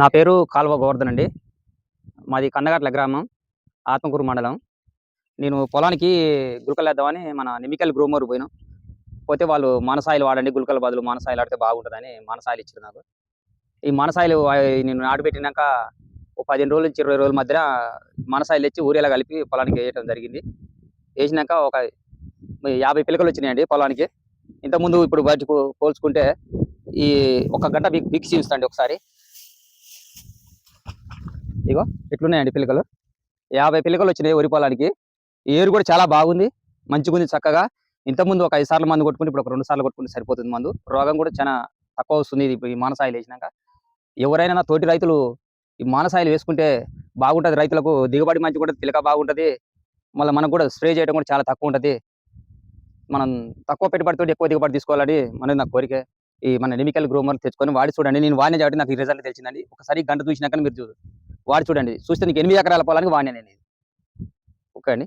నా పేరు కాల్వ గోవర్ధన్ అండి. మాది కందగట్ల గ్రామం ఆత్మకూరు మండలం. నేను పొలానికి గులకలు వేద్దామని మన నిమికల్ గ్రూమర్ పోయినాం. పోతే వాళ్ళు మానసాయిలు వాడండి గులకల బదులు మానసాయిలు ఆడితే బాగుంటుందని మానసాయిలు ఇచ్చారు నాకు. ఈ మానసాయిలు నేను నాటు పెట్టినాక ఒక పదిహేను రోజుల నుంచి ఇరవై రోజుల మధ్యన మానసాయిలు తెచ్చి ఊరేలా కలిపి పొలానికి వేయటం జరిగింది. వేసినాక ఒక యాభై పిలకలు వచ్చినాయండి పొలానికి. ఇంతకుముందు ఇప్పుడు బయటకు పోల్చుకుంటే ఈ ఒక గంట బిక్ బిక్సి చూస్తాండి ఒకసారి. ఇగో ఎట్లున్నాయండి పిలకలు. యాభై పిలకలు వచ్చినాయి వరి పొలానికి. ఏరు కూడా చాలా బాగుంది. మంచిగా ఉంది చక్కగా. ఇంతకుముందు ఒక ఐదు సార్లు మందు కొట్టుకుంటే ఇప్పుడు ఒక రెండు సార్లు కొట్టుకుంటే సరిపోతుంది మందు. రోగం కూడా చాలా తక్కువ వస్తుంది ఇది ఈ మానసాయిలు వేసినాక. ఎవరైనా నా తోటి రైతులు ఈ మానసాయిలు వేసుకుంటే బాగుంటది. రైతులకు దిగుబడి మంచి కూడా పిలక బాగుంటది. మళ్ళీ మనకు కూడా స్ప్రే చేయడం కూడా చాలా తక్కువ ఉంటది. మనం తక్కువ పెట్టుబడితో ఎక్కువ దిగుబడి తీసుకోవాలని మనది నా కోరిక. ఈ మన కెమికల్ గ్రోమర్ తెచ్చుకొని వాడి చూడండి. నేను వాడిన కాబట్టి నాకు ఈ రిజల్ట్ తెలిసిందండి. ఒకసారి గంట చూసినాక మీరు చూ- వాడి చూడండి చూస్తే నీకు ఎనిమిది ఎకరాల పొలానికి వాడినా నేను ఇది. ఓకే అండి